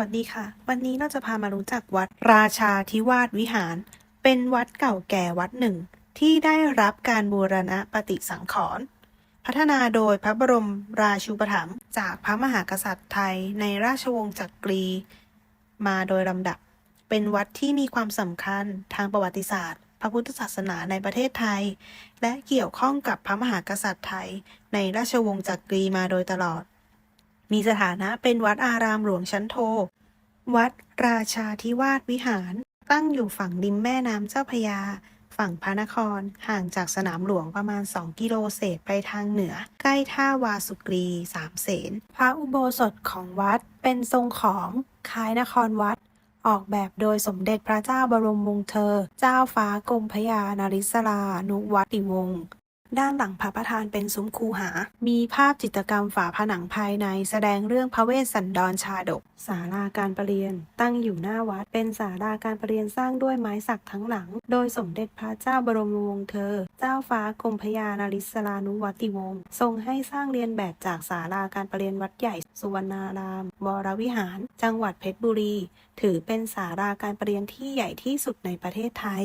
วัสดีค่ะ วันนี้เราจะพามารู้จักวัดราชาธิวาสวิหาร เป็นวัดเก่าแก่วัดหนึ่ง ที่ได้รับการบูรณะปฏิสังขรณ์พัฒนาโดยพระบรมราชูปถัมภ์จากพระมหากษัตริย์ไทยในราชวงศ์จักรี มาโดยลำดับ เป็นวัดที่มีความสำคัญทางประวัติศาสตร์ พระพุทธศาสนาในประเทศไทย และเกี่ยวข้องกับพระมหากษัตริย์ไทย ในราชวงศ์จักรีมาโดยตลอด มีสถานะเป็นวัดอารามหลวงชั้นโท วัดราชาธิวาสวิหาร ตั้งอยู่ฝั่งริมแม่น้ำเจ้าพยา ฝั่งพระนคร ห่างจากสนามหลวงประมาณ 2 กิโลเศษไปทางเหนือ ใกล้ท่าวาสุกรีสามเสน พระอุโบสถของวัดเป็นทรงของคล้ายนครวัด ออกแบบโดยสมเด็จพระเจ้าบรมวงศ์เธอ เจ้าฟ้ากรมพยานาริศรานุวัติวงศ์ ด้านหลังพระประธานเป็นซุ้มคูหา มีภาพจิตรกรรมฝาผนังภายในแสดงเรื่องพระเวสสันดรชาดก ศาลาการประเรียน ตั้งอยู่หน้าวัด เป็นศาลาการประเรียนสร้างด้วยไม้สักทั้งหลัง โดยสมเด็จพระเจ้าบรมวงศ์เธอ เจ้าฟ้ากรมพยานาริศรานุวัติวงศ์ ทรงให้สร้างเรียนแบบจากศาลาการประเรียนวัดใหญ่สุวรรณาราม วรวิหาร จังหวัดเพชรบุรี ถือเป็นศาลาการประเรียนที่ใหญ่ที่สุดในประเทศไทย